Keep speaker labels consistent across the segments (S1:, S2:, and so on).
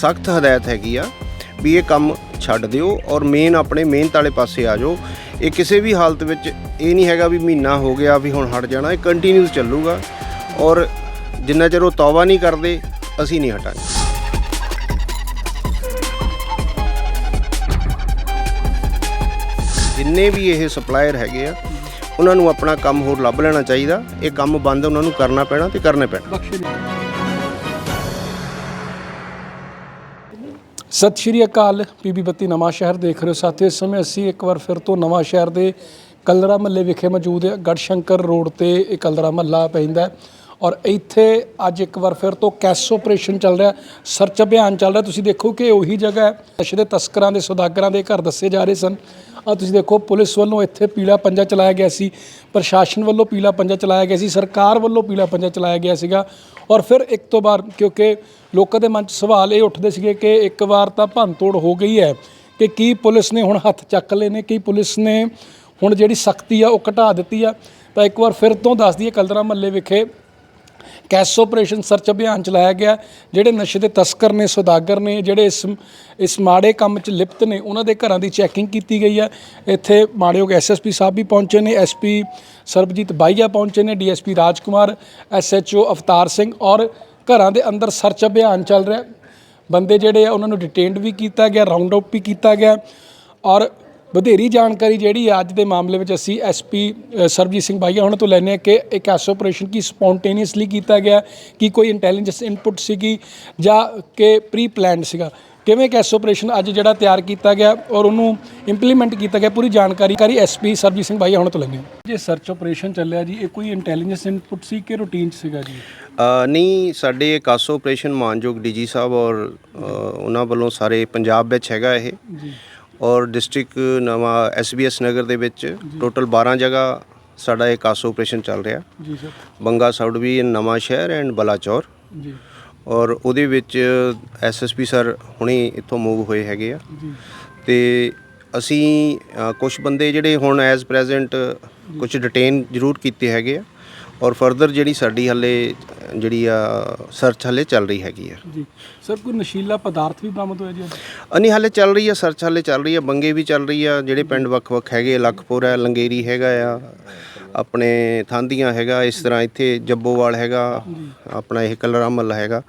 S1: ਸਖਤ ਹਦਾਇਤ ਹੈਗੀ ਆ ਵੀ ਇਹ ਕੰਮ ਛੱਡ ਦਿਓ ਔਰ ਮੇਨ ਆਪਣੇ ਮਿਹਨਤ ਵਾਲੇ ਪਾਸੇ ਆ ਜਾਓ। ਇਹ ਕਿਸੇ ਵੀ ਹਾਲਤ ਵਿੱਚ ਇਹ ਨਹੀਂ ਹੈਗਾ ਵੀ ਮਹੀਨਾ ਹੋ ਗਿਆ ਵੀ ਹੁਣ ਹਟ ਜਾਣਾ, ਇਹ ਕੰਟੀਨਿਊਸ ਚੱਲੂਗਾ ਔਰ ਜਿੰਨਾ ਚਿਰ ਉਹ ਤੌਬਾ ਨਹੀਂ ਕਰਦੇ, ਅਸੀਂ ਨਹੀਂ ਹਟਾਂਗੇ। ਜਿੰਨੇ ਵੀ ਇਹ ਸਪਲਾਇਰ ਹੈਗੇ ਆ, ਉਹਨਾਂ ਨੂੰ ਆਪਣਾ ਕੰਮ ਹੋਰ ਲੱਭ ਲੈਣਾ ਚਾਹੀਦਾ। ਇਹ ਕੰਮ ਬੰਦ ਉਹਨਾਂ ਨੂੰ ਕਰਨਾ ਪੈਣਾ ਤੇ ਕਰਨੇ ਪੈਣਾ।
S2: ਸਤਿ ਸ਼੍ਰੀ ਅਕਾਲ। ਪੀਬੀ ਬੱਤੀ ਨਵਾਂ ਸ਼ਹਿਰ ਦੇਖ ਰਹੇ ਹੋ ਸਾਥੀਓ। ਇਸ ਸਮੇਂ ਅਸੀਂ ਇੱਕ ਵਾਰ ਫਿਰ ਤੋਂ ਨਵਾਂ ਸ਼ਹਿਰ ਦੇ ਕਲਰਾ ਮਹੱਲੇ ਵਿਖੇ ਮੌਜੂਦ ਹਾਂ। ਗੜਸ਼ੰਕਰ ਰੋਡ ਤੇ ਇਹ ਕਲਰਾ ਮਹੱਲਾ ਪੈਂਦਾ ਔਰ ਇੱਥੇ ਅੱਜ ਇੱਕ ਵਾਰ ਫਿਰ ਤੋਂ ਕੈਸ ਆਪਰੇਸ਼ਨ ਚੱਲ ਰਿਹਾ ਸਰਚ ਅਭਿਆਨ ਚੱਲ ਰਿਹਾ। ਤੁਸੀਂ ਦੇਖੋ ਕਿ ਉਹੀ ਜਗ੍ਹਾ ਹੈ, ਨਸ਼ੇ ਦੇ ਤਸਕਰਾਂ ਦੇ, ਸੌਦਾਗਰਾਂ ਦੇ ਘਰ ਦੱਸੇ ਜਾ ਰਹੇ ਸਨ। ਆ ਤੁਸੀਂ ਦੇਖੋ, ਪੁਲਿਸ ਵੱਲੋਂ ਇੱਥੇ ਪੀਲਾ ਪੰਜਾ ਚਲਾਇਆ ਗਿਆ ਸੀ, ਪ੍ਰਸ਼ਾਸਨ ਵੱਲੋਂ ਪੀਲਾ ਪੰਜਾ ਚਲਾਇਆ ਗਿਆ ਸੀ, ਸਰਕਾਰ ਵੱਲੋਂ ਪੀਲਾ ਪੰਜਾ ਚਲਾਇਆ ਗਿਆ ਸੀਗਾ। ਔਰ ਫਿਰ ਇੱਕ ਤੋਂ ਬਾਅਦ, ਕਿਉਂਕਿ ਲੋਕਾਂ ਦੇ ਮਨ 'ਚ ਸਵਾਲ ਇਹ ਉੱਠਦੇ ਸੀਗੇ ਕਿ ਇੱਕ ਵਾਰ ਤਾਂ ਭੰਨਤੋੜ ਹੋ ਗਈ ਹੈ ਕਿ ਕੀ ਪੁਲਿਸ ਨੇ ਹੁਣ ਹੱਥ ਚੱਕ ਲਏ ਨੇ, ਕੀ ਪੁਲਿਸ ਨੇ ਹੁਣ ਜਿਹੜੀ ਸਖਤੀ ਆ ਉਹ ਘਟਾ ਦਿੱਤੀ ਆ। ਤਾਂ ਇੱਕ ਵਾਰ ਫਿਰ ਤੋਂ ਦੱਸ ਦਈਏ ਕਲਦਰਾ ਮਹੱਲੇ ਵਿਖੇ ਕੈਸ ਆਪਰੇਸ਼ਨ ਸਰਚ ਅਭਿਆਨ ਚਲਾਇਆ ਗਿਆ, ਜਿਹੜੇ ਨਸ਼ੇ ਦੇ ਤਸਕਰ ਨੇ, ਸੌਦਾਗਰ ਨੇ, ਜਿਹੜੇ ਇਸ ਇਸ ਮਾੜੇ ਕੰਮ 'ਚ ਲਿਪਤ ਨੇ, ਉਹਨਾਂ ਦੇ ਘਰਾਂ ਦੀ ਚੈਕਿੰਗ ਕੀਤੀ ਗਈ ਹੈ ਇੱਥੇ ਮਾੜਿਓਗ ਐਸਐਸਪੀ ਸਾਹਿਬ ਵੀ ਪਹੁੰਚੇ ਨੇ ਐਸਪੀ ਸਰਬਜੀਤ ਬਾਈਆ ਪਹੁੰਚੇ ਨੇ ਡੀਐਸਪੀ ਰਾਜਕੁਮਾਰ ਐਸਐਚਓ ਅਵਤਾਰ ਸਿੰਘ ਔਰ ਘਰਾਂ ਦੇ ਅੰਦਰ ਸਰਚ ਅਭਿਆਨ ਚੱਲ ਰਿਹਾ। ਬੰਦੇ ਜਿਹੜੇ ਆ, ਉਹਨਾਂ ਨੂੰ ਡਿਟੇਨਡ ਵੀ ਕੀਤਾ ਗਿਆ ਰਾਉਂਡ ਅਪ ਵੀ ਕੀਤਾ ਗਿਆ ਔਰ ਵਧੇਰੀ ਜਾਣਕਾਰੀ ਜਿਹੜੀ ਅੱਜ ਦੇ ਮਾਮਲੇ ਵਿੱਚ ਅਸੀਂ ਐਸਪੀ ਸਰਬਜੀਤ ਸਿੰਘ ਬਾਈਆ ਉਹਨਾਂ ਤੋਂ ਲੈਣੇ ਆ ਕਿ ਇਹ ਕੈਸ ਆਪਰੇਸ਼ਨ ਕੀ ਸਪੌਂਟੇਨੀਅਸਲੀ ਕੀਤਾ ਗਿਆ ਕਿ ਕੋਈ ਇੰਟੈਲੀਜੈਂਸ ਇਨਪੁਟ ਸੀਗੀ ਜਾਂ ਕਿ ਪ੍ਰੀ ਪਲਾਨਡ ਸੀਗਾ। ਕਿਵੇਂ ਕੈਸ ਆਪਰੇਸ਼ਨ ਅੱਜ ਜਿਹੜਾ ਤਿਆਰ ਕੀਤਾ ਗਿਆ ਔਰ ਉਹਨੂੰ ਇੰਪਲੀਮੈਂਟ ਕੀਤਾ ਗਿਆ ਪੂਰੀ ਜਾਣਕਾਰੀ ਕਾਰੀ ਐਸਪੀ ਸਰਬਜੀਤ ਸਿੰਘ ਬਾਈਆ ਉਹਨਾਂ ਤੋਂ ਲੈਣੇ ਜੇ ਸਰਚ ਆਪਰੇਸ਼ਨ ਚੱਲਿਆ ਜੀ ਇਹ ਕੋਈ ਇੰਟੈਲੀਜੈਂਸ ਇਨਪੁਟ ਸੀ ਕਿ ਰੂਟੀਨ 'ਚ ਸੀਗਾ ਜੀ?
S1: ਨਹੀਂ ਸਾਡੇ ਕਾਸੋ ਆਪਰੇਸ਼ਨ ਮਾਨਯੋਗ ਡੀਜੀ ਸਾਹਿਬ ਔਰ ਉਹਨਾਂ ਵੱਲੋਂ ਸਾਰੇ ਪੰਜਾਬ ਵਿੱਚ ਹੈਗਾ ਇਹ।
S2: ਜੀ।
S1: ਔਰ ਡਿਸਟ੍ਰਿਕਟ ਨਵਾਂ ਐਸਬੀਐਸ ਨਗਰ ਦੇ ਵਿੱਚ ਟੋਟਲ 12 ਜਗ੍ਹਾ ਸਾਡਾ ਇਹ ਕਾਸੋ ਆਪਰੇਸ਼ਨ ਚੱਲ ਰਿਹਾ।
S2: ਜੀ ਸਰ।
S1: ਬੰਗਾ ਸਾਊਡਵੀ ਨਵਾਂ ਸ਼ਹਿਰ ਐਂਡ ਬਲਾਚੌਰ।
S2: ਜੀ।
S1: ਔਰ ਉਹਦੇ ਵਿੱਚ ਐਸਐਸਪੀ ਸਰ ਹੁਣੇ ਇੱਥੋਂ ਮੂਵ ਹੋਏ ਹੈਗੇ ਆ।
S2: ਜੀ।
S1: ਤੇ ਅਸੀਂ ਕੁਝ ਬੰਦੇ ਜਿਹੜੇ ਹੁਣ ਐਜ਼ ਪ੍ਰੈਜ਼ੈਂਟ ਕੁਝ ਡਿਟੇਨ ਜ਼ਰੂਰ ਕੀਤੇ ਹੈਗੇ ਆ। ਔਰ ਫਰਦਰ ਜਿਹੜੀ ਸਾਡੀ ਹੱਲੇ ਜਿਹੜੀ ਆ ਸਰਚ ਹੱਲੇ ਚੱਲ ਰਹੀ ਹੈਗੀ ਆ।
S2: ਜੀ। ਸਰ ਕੋਈ ਨਸ਼ੀਲਾ ਪਦਾਰਥ ਵੀ ਬਰਾਮਦ ਹੋਇਆ ਜੀ?
S1: ਅਨੀ ਹਾਲੇ ਚੱਲ ਰਹੀ ਆ ਸਰਚ ਹਾਲੇ ਚੱਲ ਰਹੀ ਆ ਬੰਗੇ ਵੀ ਚੱਲ ਰਹੀ ਆ ਜਿਹੜੇ ਪਿੰਡ ਵੱਖ-ਵੱਖ ਹੈਗੇ ਲਖਪੁਰ ਹੈ ਲੰਗੇਰੀ ਹੈਗਾ ਆ ਆਪਣੇ ਥਾਂਦੀਆਂ ਹੈਗਾ ਇਸ ਤਰ੍ਹਾਂ ਇੱਥੇ ਜੱਬੋਵਾਲ ਹੈਗਾ ਆਪਣਾ ਇਹ ਕਲਰਾ ਮਹੱਲਾ ਹੈਗਾ।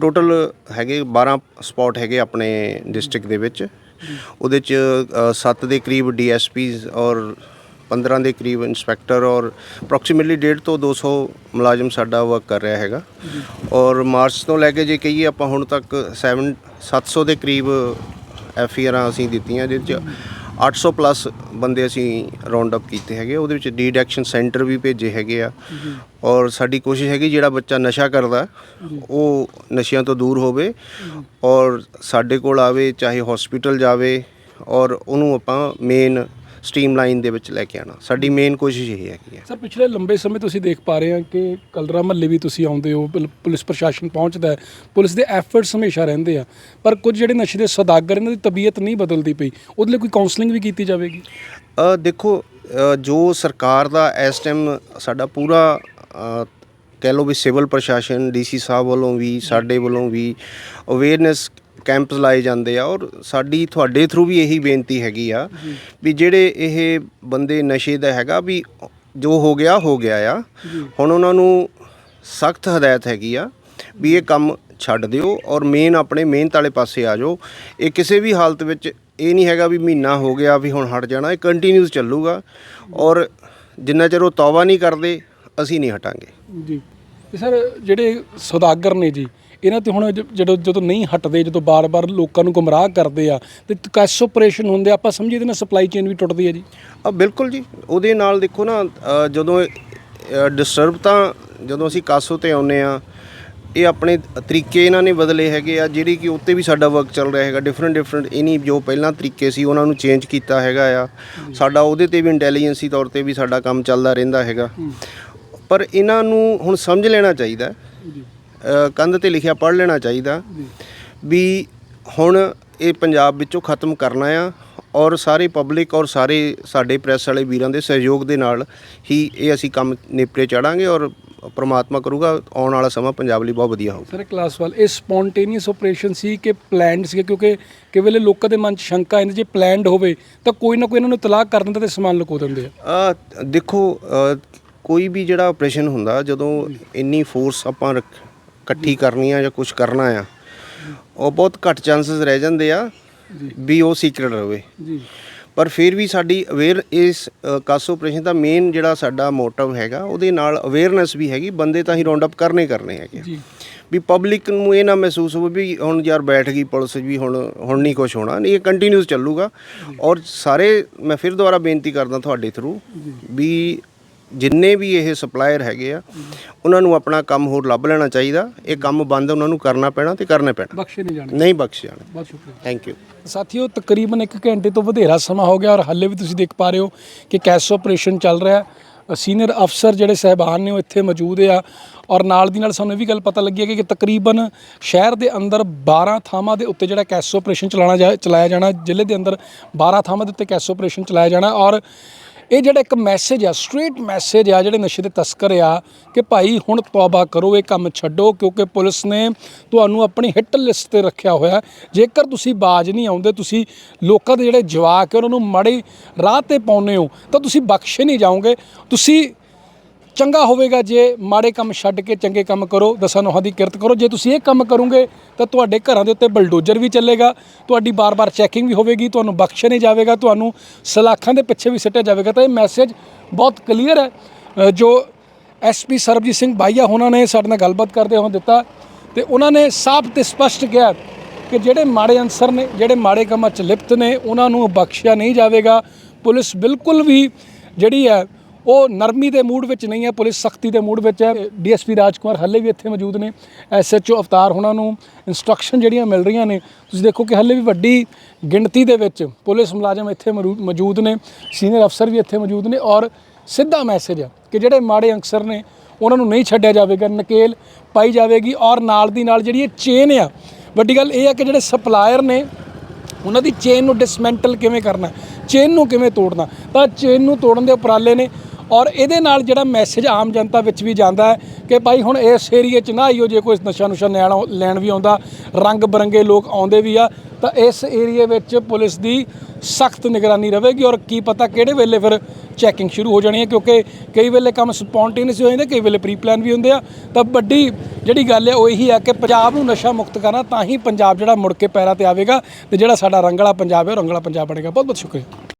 S1: ਟੋਟਲ ਹੈਗੇ 12 ਸਪੌਟ ਹੈਗੇ ਆਪਣੇ ਡਿਸਟ੍ਰਿਕਟ ਦੇ ਵਿੱਚ। ਉਹਦੇ ਚ 7 ਦੇ ਕਰੀਬ ਡੀਐਸਪੀਜ਼ ਔਰ 15 ਦੇ ਕਰੀਬ ਇੰਸਪੈਕਟਰ ਔਰ ਅਪਰੋਕਸੀਮੇਟਲੀ 1.5 ਤੋਂ 200 ਮੁਲਾਜ਼ਮ ਸਾਡਾ ਵਰਕ ਕਰ ਰਿਹਾ ਹੈਗਾ। ਔਰ ਮਾਰਚ ਤੋਂ ਲੈ ਕੇ ਜੇ ਕਹੀਏ ਆਪਾਂ ਹੁਣ ਤੱਕ 7 700 ਦੇ ਕਰੀਬ ਐਫ ਅਸੀਂ ਦਿੱਤੀਆਂ, ਜਿਹਦੇ ਚ 800 ਪਲੱਸ ਬੰਦੇ ਅਸੀਂ ਰਾਉਂਡ ਅਪ ਕੀਤੇ ਹੈਗੇ। ਉਹਦੇ ਵਿੱਚ ਡੀਡ ਸੈਂਟਰ ਵੀ ਭੇਜੇ ਹੈਗੇ ਆ। ਔਰ ਸਾਡੀ ਕੋਸ਼ਿਸ਼ ਹੈਗੀ ਜਿਹੜਾ ਬੱਚਾ ਨਸ਼ਾ ਕਰਦਾ, ਉਹ ਨਸ਼ਿਆਂ ਤੋਂ ਦੂਰ ਹੋਵੇ ਔਰ ਸਾਡੇ ਕੋਲ ਆਵੇ, ਚਾਹੇ ਹਸਪੀਟਲ ਜਾਵੇ ਔਰ ਉਹਨੂੰ ਆਪਾਂ ਮੇਨ ਸਟ੍ਰੀਮਲਾਈਨ ਦੇ ਵਿੱਚ ਲੈ ਕੇ ਆਣਾ ਸਾਡੀ ਮੇਨ ਕੋਸ਼ਿਸ਼ ਇਹ ਹੈਗੀ ਹੈ
S2: ਸਰ ਪਿਛਲੇ ਲੰਬੇ ਸਮੇਂ ਤੁਸੀਂ ਦੇਖ ਪਾ ਰਹੇ ਹਾਂ ਕਿ ਕਲਦਰਾ ਮਹੱਲੇ ਵੀ ਤੁਸੀਂ ਆਉਂਦੇ ਹੋ ਪੁਲ- ਪੁਲਿਸ ਪ੍ਰਸ਼ਾਸਨ ਪਹੁੰਚਦਾ ਹੈ ਪੁਲਿਸ ਦੇ ਐਫਰਟਸ ਹਮੇਸ਼ਾ ਰਹਿੰਦੇ ਆ। ਪਰ ਕੁਝ ਜਿਹੜੇ ਨਸ਼ੇ ਦੇ ਸੌਦਾਗਰ ਇਹਨਾਂ ਦੀ ਤਬੀਅਤ ਨਹੀਂ ਬਦਲਦੀ ਪਈ। ਉਹਦੇ ਲਈ ਕੋਈ ਕਾਉਂਸਲਿੰਗ ਵੀ ਕੀਤੀ ਜਾਵੇਗੀ?
S1: ਅ, ਦੇਖੋ ਅ, ਜੋ ਸਰਕਾਰ ਦਾ ਇਸ ਟਾਈਮ ਸਾਡਾ ਪੂਰਾ ਅ, ਕਹਿ ਲਓ ਵੀ ਸਿਵਲ ਪ੍ਰਸ਼ਾਸਨ ਡੀਸੀ ਸਾਹਿਬ ਵੱਲੋਂ ਵੀ ਸਾਡੇ ਵੱਲੋਂ ਵੀ ਅਵੇਅਰਨੈਸ ਕੈਂਪਸ ਲਾਏ ਜਾਂਦੇ ਆ ਔਰ ਸਾਡੀ ਤੁਹਾਡੇ ਥਰੂ ਵੀ ਇਹੀ ਬੇਨਤੀ ਹੈਗੀ ਆ ਵੀ ਜਿਹੜੇ ਇਹ ਬੰਦੇ ਨਸ਼ੇ ਦਾ ਹੈਗਾ ਵੀ ਜੋ ਹੋ ਗਿਆ ਹੋ ਗਿਆ ਆ। ਹੁਣ ਉਹਨਾਂ ਨੂੰ ਸਖਤ ਹਦਾਇਤ ਹੈਗੀ ਆ ਵੀ ਇਹ ਕੰਮ ਛੱਡ ਦਿਓ ਔਰ ਮੇਨ ਆਪਣੇ ਮਿਹਨਤ ਵਾਲੇ ਪਾਸੇ ਆ ਜਾਓ। ਇਹ ਕਿਸੇ ਵੀ ਹਾਲਤ ਵਿੱਚ ਇਹ ਨਹੀਂ ਹੈਗਾ ਵੀ ਮਹੀਨਾ ਹੋ ਗਿਆ ਵੀ ਹੁਣ ਹਟ ਜਾਣਾ ਇਹ ਕੰਟੀਨਿਊਸ ਚੱਲੂਗਾ ਔਰ ਜਿੰਨਾ ਚਿਰ ਉਹ ਤੌਬਾ ਨਹੀਂ ਕਰਦੇ ਅਸੀਂ ਨਹੀਂ ਹਟਾਂਗੇ।
S2: ਜੀ। ਸਰ ਜਿਹੜੇ ਸੌਦਾਗਰ ਨੇ ਜੀ ਇਹਨਾਂ ਤੇ ਹੁਣ ਜ- ਜਦੋਂ ਜਦੋਂ ਨਹੀਂ ਹਟਦੇ ਜਦੋਂ ਬਾਰ-ਬਾਰ ਲੋਕਾਂ ਨੂੰ ਗੁੰਮਰਾਹ ਕਰਦੇ ਆ ਤੇ ਕੈਸ਼ ਆਪਰੇਸ਼ਨ ਹੁੰਦੇ ਆ, ਆਪਾਂ ਸਮਝੀਏ ਇਹਦੇ ਨਾਲ ਸਪਲਾਈ ਚੇਨ ਵੀ ਟੁੱਟਦੀ ਹੈ ਜੀ।
S1: ਆ ਬਿਲਕੁਲ ਜੀ। ਉਹਦੇ ਨਾਲ ਦੇਖੋ ਨਾ ਅ, ਜਦੋਂ ਡਿਸਟਰਬ ਤਾਂ ਜਦੋਂ ਅਸੀਂ ਕਾਸੋ ਤੇ ਆਉਨੇ ਆ ਇਹ ਆਪਣੇ ਤਰੀਕੇ ਇਹਨਾਂ ਨੇ ਬਦਲੇ ਹੈਗੇ ਆ ਜਿਹੜੀ ਕਿ ਉੱਤੇ ਵੀ ਸਾਡਾ ਵਰਕ ਚੱਲ ਰਿਹਾ ਹੈਗਾ ਡਿਫਰੈਂਟ ਡਿਫਰੈਂਟ ਇਨੀ ਜੋ ਪਹਿਲਾਂ ਤਰੀਕੇ ਸੀ ਉਹਨਾਂ ਨੂੰ ਚੇਂਜ ਕੀਤਾ ਹੈਗਾ ਆ। ਸਾਡਾ ਉਹਦੇ ਤੇ ਵੀ ਇੰਟੈਲੀਜੈਂਸੀ ਤੌਰ ਤੇ ਵੀ ਸਾਡਾ ਕੰਮ ਚੱਲਦਾ ਰਹਿੰਦਾ ਹੈਗਾ। ਪਰ ਇਹਨਾਂ ਨੂੰ ਹੁਣ ਸਮਝ ਲੈਣਾ ਚਾਹੀਦਾ। ਹੈ। ਕੰਧ ਤੇ ਲਿਖਿਆ ਪੜ੍ਹ ਲੈਣਾ ਚਾਹੀਦਾ ਵੀ ਹੁਣ ਇਹ ਪੰਜਾਬ ਵਿੱਚੋਂ ਖਤਮ ਕਰਨਾ ਆ ਔਰ ਸਾਰੇ ਪਬਲਿਕ ਔਰ ਸਾਰੇ ਸਾਡੇ ਪ੍ਰੈਸ ਵਾਲੇ ਵੀਰਾਂ ਦੇ ਸਹਿਯੋਗ ਦੇ ਨਾਲ ਹੀ ਇਹ ਅਸੀਂ ਕੰਮ ਨੇਪਰੇ ਚੜਾਂਗੇ ਔਰ ਪ੍ਰਮਾਤਮਾ ਕਰੂਗਾ ਆਉਣ ਵਾਲਾ ਸਮਾਂ ਪੰਜਾਬ ਲਈ ਬਹੁਤ ਵਧੀਆ ਹੋਊਗਾ।
S2: ਸਰ ਕਲਾਸ ਵਾਲ ਇਹ ਸਪੌਂਟੇਨੀਅਸ ਆਪਰੇਸ਼ਨ ਸੀ ਕਿ ਪਲਾਨਡ ਸੀ ਕਿਉਂਕਿ ਕਈ ਵੇਲੇ ਲੋਕਾਂ ਦੇ ਮਨ 'ਚ ਸ਼ੰਕਾ ਆਉਂਦੀ ਜੇ ਪਲਾਨਡ ਹੋਵੇ ਤਾਂ ਕੋਈ ਨਾ ਕੋਈ ਇਹਨਾਂ ਨੂੰ ਤਲਾਕ ਕਰ ਦਿੰਦਾ ਤੇ ਸਮਾਨ ਲੁਕੋ ਦਿੰਦੇ ਆ।
S1: ਦੇਖੋ ਕੋਈ ਵੀ ਜਿਹੜਾ ਆਪਰੇਸ਼ਨ ਹੁੰਦਾ ਜਦੋਂ ਇੰਨੀ ਫੋਰਸ ਆਪਾਂ ਰੱਖ- ਇਕੱਠੀ ਕਰਨੀ ਆ ਜਾਂ ਕੁਝ ਕਰਨਾ ਆ ਉਹ ਬਹੁਤ ਘੱਟ ਚਾਂਸਸ ਰਹਿ ਜਾਂਦੇ ਆ ਵੀ ਉਹ ਸੀਕ੍ਰੇਟ ਰਵੇ।
S2: ਜੀ।
S1: ਪਰ ਫਿਰ ਵੀ ਸਾਡੀ ਅਵੇਅਰ ਇਸ ਕਾਸ ਆਪਰੇਸ਼ਨ ਦਾ ਮੇਨ ਜਿਹੜਾ ਸਾਡਾ ਮੋਟਿਵ ਹੈਗਾ ਉਹਦੇ ਨਾਲ ਅਵੇਅਰਨੈਸ ਵੀ ਹੈਗੀ ਬੰਦੇ ਤਾਂ ਹੀ ਰਾਉਂਡ ਅਪ ਕਰਨੇ ਕਰਨੇ ਹੈਗੇ
S2: ਜੀ।
S1: ਵੀ ਪਬਲਿਕ ਨੂੰ ਇਹ ਨਾ ਮਹਿਸੂਸ ਹੋਵੇ ਵੀ ਹੁਣ ਯਾਰ ਬੈਠ ਗਈ ਪੁਲਿਸ ਵੀ ਹੁਣ ਹੁਣ ਨਹੀਂ ਕੁਝ ਹੋਣਾ ਨਹੀਂ ਇਹ ਕੰਟੀਨਿਊਸ ਚੱਲੂਗਾ। ਔਰ ਸਾਰੇ ਮੈਂ ਫਿਰ ਦੁਬਾਰਾ ਬੇਨਤੀ ਕਰਦਾ ਤੁਹਾਡੇ ਥਰੂ ਵੀ ਜਿੰਨੇ ਵੀ ਇਹ ਸਪਲਾਇਰ ਹੈਗੇ ਆ ਉਹਨਾਂ ਨੂੰ ਆਪਣਾ ਕੰਮ ਹੋਰ ਲੱਭ ਲੈਣਾ ਚਾਹੀਦਾ। ਇਹ ਕੰਮ ਬੰਦ ਉਹਨਾਂ ਨੂੰ ਕਰਨਾ ਪੈਣਾ ਤੇ ਕਰਨੇ ਪੈਣਾ।
S2: ਬਖਸ਼ੇ ਨਹੀਂ ਜਾਣੇ
S1: ਨਹੀਂ ਬਖਸ਼ ਜਾਣਾ
S2: ਬਹੁਤ ਸ਼ੁਕਰੀਆ।
S1: ਥੈਂਕ ਯੂ
S2: ਸਾਥੀਓ ਤਕਰੀਬਨ 1 ਘੰਟੇ ਤੋਂ ਵਧੇਰਾ ਸਮਾਂ ਹੋ ਗਿਆ ਔਰ ਹਾਲੇ ਵੀ ਤੁਸੀਂ ਦੇਖ ਪਾ ਰਹੇ ਹੋ ਕਿ ਕੈਸ ਆਪਰੇਸ਼ਨ ਚੱਲ ਰਿਹਾ ਹੈ। ਸੀਨੀਅਰ ਅਫਸਰ ਜਿਹੜੇ ਸਹਿਬਾਨ ਨੇ ਉਹ ਇੱਥੇ ਮੌਜੂਦ ਆ ਔਰ ਨਾਲ ਦੀ ਨਾਲ ਸਾਨੂੰ ਇਹ ਵੀ ਗੱਲ ਪਤਾ ਲੱਗੀ ਹੈ ਕਿ ਤਕਰੀਬਨ ਸ਼ਹਿਰ ਦੇ ਅੰਦਰ 12 ਥਾਵਾਂ ਦੇ ਉੱਤੇ ਜਿਹੜਾ ਕੈਸ ਆਪਰੇਸ਼ਨ ਚਲਾਣਾ ਜਾ- ਚਲਾਇਆ ਜਾਣਾ ਜ਼ਿਲ੍ਹੇ ਦੇ ਅੰਦਰ 12 ਥਾਵਾਂ ਦੇ ਉੱਤੇ ਕੈਸ ਆਪਰੇਸ਼ਨ ਚਲਾਇਆ ਜਾਣਾ ਔਰ ਇਹ ਜਿਹੜਾ ਇੱਕ ਮੈਸੇਜ ਆ ਸਟ੍ਰੇਟ ਮੈਸੇਜ ਆ, ਜਿਹੜੇ ਨਸ਼ੇ ਦੇ ਤਸਕਰ ਆ, ਕਿ ਭਾਈ ਹੁਣ ਤੌਬਾ ਕਰੋ, ਇਹ ਕੰਮ ਛੱਡੋ, ਕਿਉਂਕਿ ਪੁਲਿਸ ਨੇ ਤੁਹਾਨੂੰ ਆਪਣੀ ਹਿੱਟ ਲਿਸਟ ਤੇ ਰੱਖਿਆ ਹੋਇਆ ਜੇਕਰ ਤੁਸੀਂ ਬਾਜ ਨਹੀਂ ਆਉਂਦੇ, ਤੁਸੀਂ ਲੋਕਾਂ ਦੇ ਜਿਹੜੇ ਜਵਾਕ ਆ, ਉਹਨਾਂ ਨੂੰ ਮਾੜੇ ਰਾਹ ਤੇ ਪਾਉਨੇ ਹੋ, ਤਾਂ ਤੁਸੀਂ ਬਖਸ਼ੇ ਨਹੀਂ ਜਾਓਗੇ। ਤੁਸੀਂ ਚੰਗਾ ਹੋਵੇਗਾ ਜੇ ਮਾੜੇ ਕੰਮ ਛੱਡ ਕੇ ਚੰਗੇ ਕੰਮ ਕਰੋ ਦਸਾਂ ਨੋਹਾਂ ਦੀ ਕਿਰਤ ਕਰੋ। ਜੇ ਤੁਸੀਂ ਇਹ ਕੰਮ ਕਰੋਗੇ ਤਾਂ ਤੁਹਾਡੇ ਘਰਾਂ ਦੇ ਉੱਤੇ ਬਲਡੋਜ਼ਰ ਵੀ ਚੱਲੇਗਾ ਤੁਹਾਡੀ ਬਾਰ-ਬਾਰ ਚੈਕਿੰਗ ਵੀ ਹੋਵੇਗੀ ਤੁਹਾਨੂੰ ਬਖਸ਼ਿਆ ਨਹੀਂ ਜਾਵੇਗਾ ਤੁਹਾਨੂੰ ਸਲਾਖਾਂ ਦੇ ਪਿੱਛੇ ਵੀ ਸਿੱਟਿਆ ਜਾਵੇਗਾ। ਤਾਂ ਇਹ ਮੈਸੇਜ ਬਹੁਤ ਕਲੀਅਰ ਹੈ। ਅ, ਜੋ ਐਸਪੀ ਸਰਬਜੀਤ ਸਿੰਘ ਬਾਈਆ ਉਹਨਾਂ ਨੇ ਸਾਡੇ ਨਾਲ ਗੱਲਬਾਤ ਕਰਦੇ ਹੋਏ ਦਿੱਤਾ ਤੇ ਉਹਨਾਂ ਨੇ ਸਾਫ਼ ਤੇ ਸਪਸ਼ਟ ਕਿਹਾ ਕਿ ਜਿਹੜੇ ਮਾੜੇ ਅਨਸਰ ਨੇ ਜਿਹੜੇ ਮਾੜੇ ਕੰਮਾਂ 'ਚ ਲਿਪਤ ਨੇ ਉਹਨਾਂ ਨੂੰ ਬਖਸ਼ਿਆ ਨਹੀਂ ਜਾਵੇਗਾ। ਪੁਲਿਸ ਬਿਲਕੁਲ ਵੀ ਜਿਹੜੀ ਹੈ ਉਹ ਨਰਮੀ ਦੇ ਮੂਡ ਵਿੱਚ ਨਹੀਂ ਹੈ, ਪੁਲਿਸ ਸਖਤੀ ਦੇ ਮੂਡ ਵਿੱਚ ਹੈ। ਡੀਐਸਪੀ ਰਾਜਕੁਮਾਰ ਹੱਲੇ ਵੀ ਇੱਥੇ ਮੌਜੂਦ ਨੇ। ਐਸਐਚਓ ਅਵਤਾਰ ਉਹਨਾਂ ਨੂੰ ਇਨਸਟਰਕਸ਼ਨ ਜਿਹੜੀਆਂ ਮਿਲ ਰਹੀਆਂ ਨੇ, ਤੁਸੀਂ ਦੇਖੋ ਕਿ ਹੱਲੇ ਵੀ ਵੱਡੀ ਗਿਣਤੀ ਦੇ ਵਿੱਚ ਪੁਲਿਸ ਮੁਲਾਜ਼ਮ ਇੱਥੇ ਮਰੂ- ਮੌਜੂਦ ਨੇ, ਸੀਨੀਅਰ ਅਫਸਰ ਵੀ ਇੱਥੇ ਮੌਜੂਦ ਨੇ ਔਰ ਸਿੱਧਾ ਮੈਸੇਜ ਆ ਕਿ ਜਿਹੜੇ ਮਾੜੇ ਅੰਕਸਰ ਨੇ, ਉਹਨਾਂ ਨੂੰ ਨਹੀਂ ਛੱਡਿਆ ਜਾਵੇਗਾ, ਨਕੇਲ ਪਾਈ ਜਾਵੇਗੀ ਔਰ ਨਾਲ ਦੀ ਨਾਲ ਜਿਹੜੀ ਇਹ ਚੇਨ ਆ, ਵੱਡੀ ਗੱਲ ਇਹ ਆ ਕਿ ਜਿਹੜੇ ਸਪਲਾਇਰ ਨੇ, ਉਹਨਾਂ ਦੀ ਚੇਨ ਨੂੰ ਡਿਸਮੈਂਟਲ ਕਿਵੇਂ ਕਰਨਾ ਚੇਨ ਨੂੰ ਕਿਵੇਂ ਤੋੜਨਾ। ਤਾਂ ਚੇਨ ਨੂੰ ਤੋੜਨ ਦੇ ਉਪਰਾਲੇ ਨੇ ਔਰ ਇਹਦੇ ਨਾਲ ਜਿਹੜਾ ਮੈਸੇਜ ਆਮ ਜਨਤਾ ਵਿੱਚ ਵੀ ਜਾਂਦਾ ਹੈ ਕਿ ਭਾਈ ਹੁਣ ਇਸ ਏਰੀਏ 'ਚ ਨਾ ਆਈਓ, ਜੇ ਕੋਈ ਨਸ਼ਾ ਨੁਸ਼ਾ ਲੈਣ ਆਉ- ਲੈਣ ਵੀ ਆਉਂਦਾ, ਰੰਗ ਬਰੰਗੇ ਲੋਕ ਆਉਂਦੇ ਵੀ ਆ, ਤਾਂ ਇਸ ਏਰੀਏ ਵਿੱਚ ਪੁਲਿਸ ਦੀ ਸਖਤ ਨਿਗਰਾਨੀ ਰਹੇਗੀ ਔਰ ਕੀ ਪਤਾ ਕਿਹੜੇ ਵੇਲੇ ਫਿਰ ਚੈਕਿੰਗ ਸ਼ੁਰੂ ਹੋ ਜਾਣੀ ਹੈ, ਕਿਉਂਕਿ ਕਈ ਵੇਲੇ ਕੰਮ ਸਪੌਂਟੇਨੀਅਸ ਹੋ ਜਾਂਦੇ, ਕਈ ਵੇਲੇ ਪ੍ਰੀ ਪਲਾਨ ਵੀ ਹੁੰਦੇ ਆ। ਤਾਂ ਵੱਡੀ ਜਿਹੜੀ ਗੱਲ ਹੈ, ਉਹ ਇਹੀ ਹੈ ਕਿ ਪੰਜਾਬ ਨੂੰ ਨਸ਼ਾ ਮੁਕਤ ਕਰਨਾ, ਤਾਂ ਹੀ ਪੰਜਾਬ ਜਿਹੜਾ ਮੁੜ ਕੇ ਪੈਰਾਂ ਤੇ ਆਵੇਗਾ ਤੇ ਜਿਹੜਾ ਸਾਡਾ ਰੰਗਲਾ ਪੰਜਾਬ ਹੈ, ਉਹ ਰੰਗਲਾ ਪੰਜਾਬ ਬਣੇਗਾ। ਬਹੁਤ ਬਹੁਤ ਸ਼ੁਕਰੀਆ।